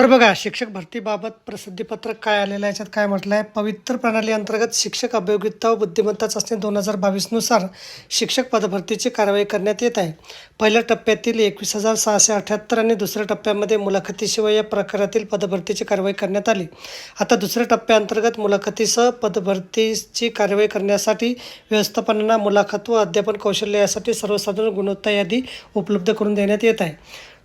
तर बघा शिक्षक भरतीबाबत प्रसिद्धीपत्रक काय आलेलं आहे याच्यात काय म्हटलं आहे? पवित्र प्रणाली अंतर्गत शिक्षक अभियोगिता व बुद्धिमत्ता चाचणी दोन हजार बावीसनुसार शिक्षक पदभरतीची कारवाई करण्यात येत आहे. पहिल्या टप्प्यातील एकवीस हजार सहाशे अठ्याहत्तर आणि दुसऱ्या टप्प्यामध्ये मुलाखतीशिवाय या प्रकारातील पदभरतीची कारवाई करण्यात आली. आता दुसऱ्या टप्प्याअंतर्गत मुलाखतीसह पदभरतीची कारवाई करण्यासाठी व्यवस्थापनांना मुलाखत व अध्यापन कौशल्य यासाठी सर्वसाधारण गुणवत्ता यादी उपलब्ध करून देण्यात येत आहे.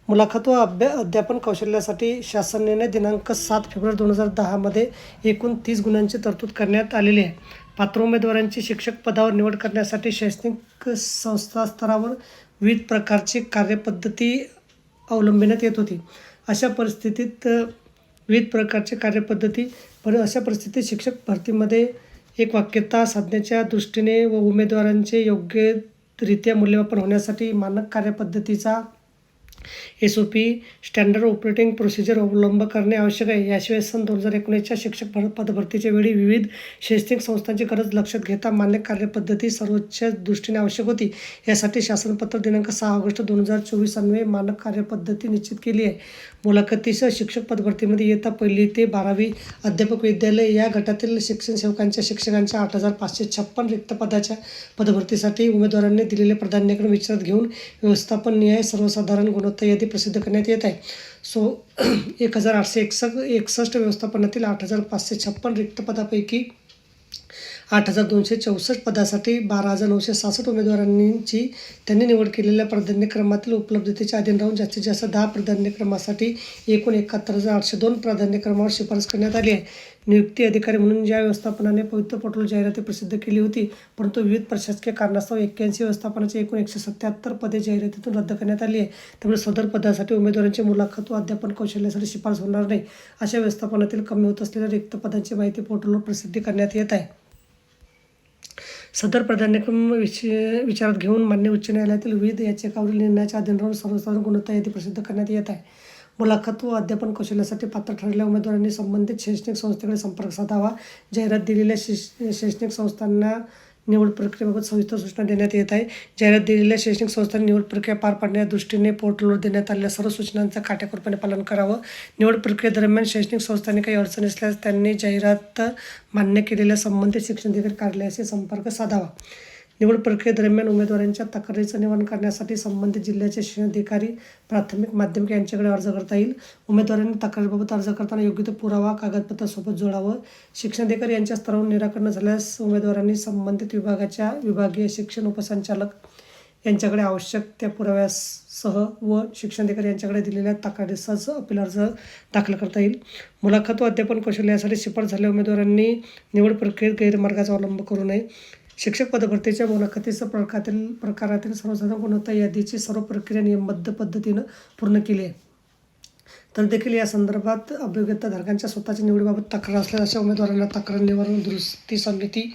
मुलाखत व अभ्या अध्यापन कौशल्यासाठी शासनाने दिनांक सात फेब्रुवारी दोन हजार दहामध्ये एकूण तीस गुणांची तरतूद करण्यात आलेली आहे. पात्र उमेदवारांची शिक्षक पदावर निवड करण्यासाठी शैक्षणिक संस्था स्तरावर विविध प्रकारची कार्यपद्धती अवलंबण्यात येत होती. अशा परिस्थितीत विविध प्रकारची कार्यपद्धती पण अशा परिस्थितीत शिक्षक भरतीमध्ये एक वाक्यता साधण्याच्या दृष्टीने व उमेदवारांचे योग्यरित्या मूल्यमापन होण्यासाठी मानक कार्यपद्धतीचा S O P standard operating procedure अवलंब करणे आवश्यक आहे. याशिवाय सन दोन हजार एकोणीसच्या शिक्षक भर पदभरतीच्या वेळी विविध शैक्षणिक संस्थांची गरज लक्षात घेता मान्य कार्यपद्धती सर्वोच्च दृष्टीने आवश्यक होती. यासाठी शासनपत्र दिनांक सहा ऑगस्ट दोन हजार चोवीस अन्वये मानक कार्यपद्धती निश्चित केली आहे. मुलाखतीसह शिक्षक पदभरतीमध्ये येता पहिली ते बारावी अध्यापक विद्यालय या गटातील शिक्षण सेवकांच्या शिक्षकांच्या आठ हजार पाचशे छप्पन रिक्त पदाच्या पदभरतीसाठी उमेदवारांनी दिलेले प्राधान्यक्रम विचारात घेऊन व्यवस्थापन न्याय सर्वसाधारण गुणवत्ता यादी प्रसिद्ध करण्यात येत आहे. सो एक हजार आठशे एकस एकसष्ट व्यवस्थापनातील आठ हजार पाचशे छप्पन रिक्त पदापैकी आठ हजार दोनशे चौसष्ट पदासाठी बारा हजार नऊशे सहासष्ट उमेदवारांची त्यांनी निवड केलेल्या प्राधान्यक्रमातील उपलब्धतेच्या अधीन राहून जास्तीत जास्त दहा प्राधान्यक्रमासाठी एकूण एकाहत्तर हजार आठशे दोन प्राधान्यक्रमावर शिफारस करण्यात आली आहे. नियुक्ती अधिकारी म्हणून ज्या व्यवस्थापनाने पवित्र पोर्टल जाहिराती प्रसिद्ध केली होती परंतु विविध प्रशासकीय कारणास्तव एक्क्याऐंशी व्यवस्थापनाची एकूण एकशे सत्याहत्तर पदे जाहिरातीतून रद्द करण्यात आली आहे. त्यामुळे सदर पदासाठी उमेदवारांची मुलाखत व अध्यापन कौशल्यासाठी शिफारस होणार नाही अशा व्यवस्थापनातील कमी होत असलेल्या रिक्त पदांची माहिती पोर्टलवर प्रसिद्धी करण्यात येत आहे. सदर प्राधान्यक्रम विषय विचारात घेऊन मान्य उच्च न्यायालयातील विविध याचिकावरील निर्णयाच्या अधीन राहून सर्वसाधारण गुणवत्ता यादी प्रसिद्ध करण्यात येत आहे. मुलाखत व अध्यापन कौशल्यासाठी पात्र ठरलेल्या उमेदवारांनी संबंधित शैक्षणिक संस्थेकडे संपर्क साधावा. जाहिरात दिलेल्या शैक्षणिक संस्थांना निवड प्रक्रियेबाबत सविस्तर सूचना देण्यात येत आहे. जाहिरात दिलेल्या शैक्षणिक संस्थांनी निवड प्रक्रिया पार पाडण्याच्या दृष्टीने पोर्टलवर देण्यात आलेल्या सर्व सूचनांचं काटेकोरपणे पालन करावं. निवड प्रक्रियेदरम्यान शैक्षणिक संस्थांनी काही अडचण असल्यास त्यांनी जाहिरात मान्य केलेल्या संबंधित शिक्षणाधिकारी कार्यालयाशी संपर्क साधावा. निवड प्रक्रियेदरम्यान उमेदवारांच्या तक्रारीचं निवारण करण्यासाठी संबंधित जिल्ह्याचे शिक्षणाधिकारी प्राथमिक माध्यमिक यांच्याकडे अर्ज करता येईल. उमेदवारांनी तक्रारीबाबत अर्ज करताना योग्य तो पुरावा कागदपत्र सोबत जोडावं. शिक्षणाधिकारी यांच्या स्तरावरून निराकरण झाल्यास उमेदवारांनी संबंधित विभागाच्या विभागीय शिक्षण उपसंचालक यांच्याकडे आवश्यक त्या पुराव्यासह व शिक्षणाधिकारी यांच्याकडे दिलेल्या तक्रारीसह अपील अर्ज दाखल करता येईल. मुलाखत व अध्यापन कौशल्य यासाठी शिफारस झालेल्या उमेदवारांनी निवड प्रक्रियेत गैरमार्गाचा अवलंब करू नये. शिक्षक पदभरतीच्या मुलाखतीसह प्रकारातील प्रकारातील सर्वसाधारण गुणवत्ता यादीची सर्व प्रक्रिया नियमबद्ध पद्धतीनं पूर्ण केली आहे. तर देखील या संदर्भात अभियोग्यताधारकांच्या स्वतःच्या निवडीबाबत तक्रार असल्यास अशा उमेदवारांना तक्रार निवारण दुरुस्ती समिती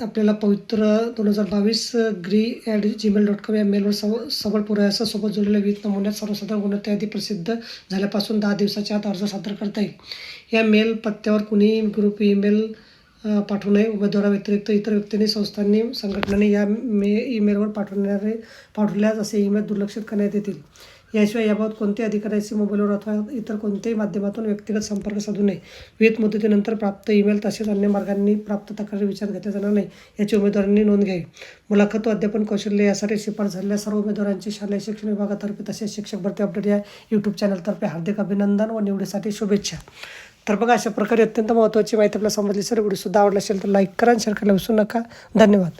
आपल्याला पवित्र दोन हजार बावीस ग्री ॲट जीमेल डॉट कॉम या मेलवर सव सबळ पुराव्यासह सोबत जोडलेल्या विविध नमुन्यात सर्वसाधारण गुणवत्ता यादी प्रसिद्ध झाल्यापासून दहा दिवसाच्या आत अर्ज सादर करता येईल. या मेल पत्त्यावर कुणीही ग्रुप ईमेल पाठवू नये उमेदवाराव्यतिरिक्त इतर व्यक्तींनी संस्थांनी संघटनांनी या मे ईमेलवर पाठवणारे पाठवल्यास असे ईमेल दुर्लक्षित करण्यात येतील. याशिवाय याबाबत कोणत्याही अधिकाऱ्याशी मोबाईलवर अथवा इतर कोणत्याही माध्यमातून व्यक्तिगत संपर्क साधू नये. विविध मुदतीनंतर प्राप्त ईमेल तसेच अन्य मार्गांनी प्राप्त तक्रारी विचारात घेतल्या जाणार नाही याची उमेदवारांनी नोंद घ्यावी. मुलाखत व अध्यापन कौशल्य यासाठी शिफारस झालेल्या सर्व उमेदवारांची शालेय शिक्षण विभागातर्फे तसेच शिक्षक भरती अपडेट या यूट्यूब चॅनलतर्फे हार्दिक अभिनंदन व निवडीसाठी शुभेच्छा. तर बघा अशा प्रकारे अत्यंत महत्त्वाची माहिती आपल्याला समजली सर व्हिडिओसुद्धा आवडला असेल तर लाईक करा आणि शेअर करायला विसरू नका. धन्यवाद.